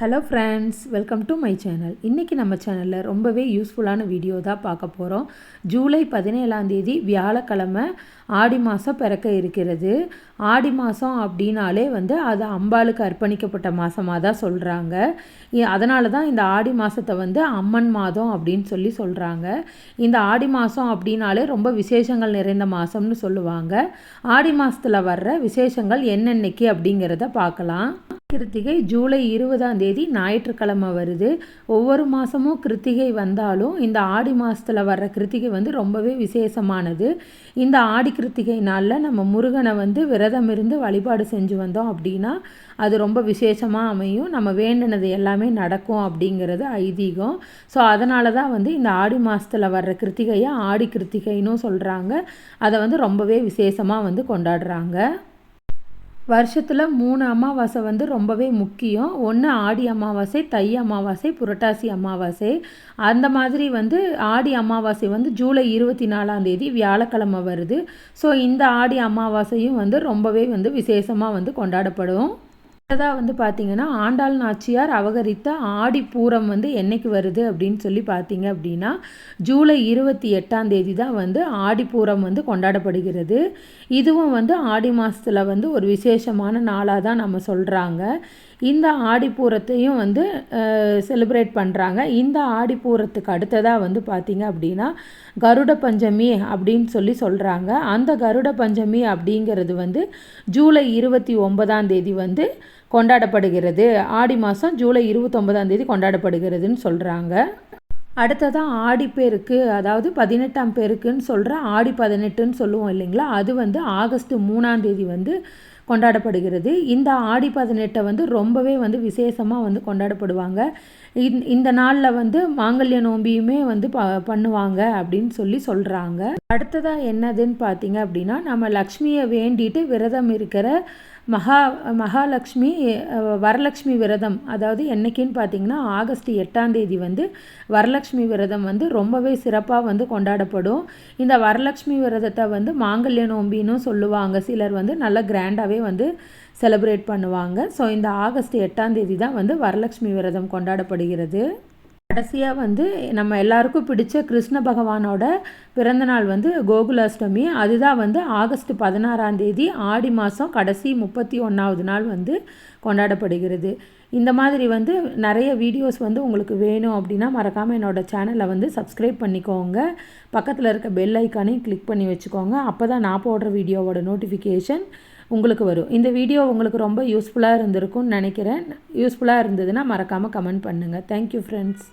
Hello friends welcome to my channel இன்றைக்கி நம்ம சேனலில் ரொம்பவே யூஸ்ஃபுல்லான வீடியோ தான் பார்க்க போகிறோம் ஜூலை பதினேழாந்தேதி வியாழக்கிழமை ஆடி மாதம் பிறக்க இருக்கிறது. ஆடி மாதம் அப்படின்னாலே வந்து அது அம்பாளுக்கு அர்ப்பணிக்கப்பட்ட மாதமாக தான் சொல்கிறாங்க அதனால தான் இந்த ஆடி மாதத்தை வந்து அம்மன் மாதம் அப்படின்னு சொல்லி சொல்கிறாங்க இந்த ஆடி மாதம் அப்படின்னாலே ரொம்ப விசேஷங்கள் நிறைந்த மாதம்னு சொல்லுவாங்க. ஆடி மாதத்தில் வர்ற விசேஷங்கள் என்னென்னைக்கு அப்படிங்கிறத பார்க்கலாம். கிருத்திகை ஜூலை இருபதாம் தேதி ஞாயிற்றுக்கிழமை வருது. ஒவ்வொரு மாதமும் கிருத்திகை வந்தாலும் இந்த ஆடி மாதத்தில் வர்ற கிருத்திகை வந்து ரொம்பவே விசேஷமானது. இந்த ஆடி கிருத்திகை நாளில் நம்ம முருகனை வந்து விரதம் இருந்து வழிபாடு செஞ்சு வந்தோம் அப்படின்னா அது ரொம்ப விசேஷமாக அமையும். நம்ம வேண்டினது எல்லாமே நடக்கும் அப்படிங்கிறது ஐதீகம். ஸோ அதனால தான் வந்து இந்த ஆடி மாதத்தில் வர்ற கிருத்திகையை ஆடி கிருத்திகைன்னு சொல்கிறாங்க அதை வந்து ரொம்பவே விசேஷமாக வந்து கொண்டாடுறாங்க. வருஷத்தில் மூணு அமாவாசை வந்து ரொம்பவே முக்கியம். ஒன்று ஆடி அமாவாசை தை அமாவாசை புரட்டாசி அமாவாசை. அந்த மாதிரி வந்து ஆடி அமாவாசை வந்து ஜூலை இருபத்தி நாலாம் தேதி வியாழக்கிழமை வருது. ஸோ இந்த ஆடி அமாவாசையும் வந்து ரொம்பவே வந்து விசேஷமாக வந்து கொண்டாடப்படும். அடுத்ததாக வந்து பார்த்திங்கன்னா ஆண்டாள் நாச்சியார் அவகரித்த ஆடி பூரம் வந்து என்னைக்கு வருது அப்படின்னு சொல்லி பார்த்தீங்க அப்படின்னா ஜூலை இருபத்தி எட்டாம் தேதி தான் வந்து ஆடி பூரம் வந்து கொண்டாடப்படுகிறது. இதுவும் வந்து ஆடி மாதத்தில் வந்து ஒரு விசேஷமான நாளாக தான் நம்ம சொல்கிறாங்க இந்த ஆடிப்பூரத்தையும் வந்து செலிப்ரேட் பண்ணுறாங்க இந்த ஆடிப்பூரத்துக்கு அடுத்ததாக வந்து பார்த்திங்க அப்படின்னா கருட பஞ்சமி அப்படின்னு சொல்லி சொல்கிறாங்க அந்த கருட பஞ்சமி அப்படிங்கிறது வந்து ஜூலை இருபத்தி ஒன்பதாம் தேதி வந்து கொண்டாடப்படுகிறது. ஆடி மாதம் ஜூலை இருபத்தொம்பதாம் தேதி கொண்டாடப்படுகிறதுன்னு சொல்கிறாங்க அடுத்ததான் ஆடி பேருக்கு அதாவது பதினெட்டாம் பேருக்குன்னு சொல்கிற ஆடி பதினெட்டுன்னு சொல்லுவோம் இல்லைங்களா? அது வந்து ஆகஸ்ட் மூணாம் தேதி வந்து கொண்டாடப்படுகிறது. இந்த ஆடி பதினெட்டை வந்து ரொம்பவே வந்து விசேஷமாக வந்து கொண்டாடப்படுவாங்க. இந்த நாளில் வந்து மாங்கல்ய நோம்பியுமே வந்து ப பண்ணுவாங்க அப்படின்னு சொல்லி சொல்கிறாங்க அடுத்ததாக என்னதுன்னு பார்த்தீங்க அப்படின்னா நம்ம லக்ஷ்மியை வேண்டிட்டு விரதம் இருக்கிற மகா மகாலட்சுமி வரலக்ஷ்மி விரதம். அதாவது என்றைக்குன்னு பார்த்தீங்கன்னா ஆகஸ்ட் எட்டாம் தேதி வந்து வரலக்ஷ்மி விரதம் வந்து ரொம்பவே சிறப்பாக வந்து கொண்டாடப்படும். இந்த வரலக்ஷ்மி விரதத்தை வந்து மாங்கல்ய நோம்பின்னு சொல்லுவாங்க. சிலர் வந்து நல்லா கிராண்டாகவே வந்து செலிப்ரேட் பண்ணுவாங்க. ஸோ இந்த ஆகஸ்ட் எட்டாம் தேதி தான் வந்து வரலட்சுமி விரதம் கொண்டாடப்படுகிறது. கடைசியாக வந்து நம்ம எல்லாருக்கும் பிடிச்ச கிருஷ்ண பகவானோட பிறந்தநாள் வந்து கோகுலாஷ்டமி. அதுதான் வந்து ஆகஸ்ட் பதினாறாம் தேதி ஆடி மாதம் கடைசி முப்பத்தி ஒன்றாவது நாள் வந்து கொண்டாடப்படுகிறது. இந்த மாதிரி வந்து நிறைய வீடியோஸ் வந்து உங்களுக்கு வேணும் அப்படின்னா மறக்காமல் என்னோடய சேனலை வந்து சப்ஸ்கிரைப் பண்ணிக்கோங்க. பக்கத்தில் இருக்க பெல் ஐக்கானையும் கிளிக் பண்ணி வச்சுக்கோங்க. அப்போ தான் நான் போடுற வீடியோவோட நோட்டிஃபிகேஷன் உங்களுக்கு வரும். இந்த வீடியோ உங்களுக்கு ரொம்ப யூஸ்ஃபுல்லாக இருந்திருக்கும்னு நினைக்கிறேன். யூஸ்ஃபுல்லாக இருந்ததுன்னா மறக்காமல் கமெண்ட் பண்ணுங்கள் தேங்க்யூ ஃப்ரெண்ட்ஸ்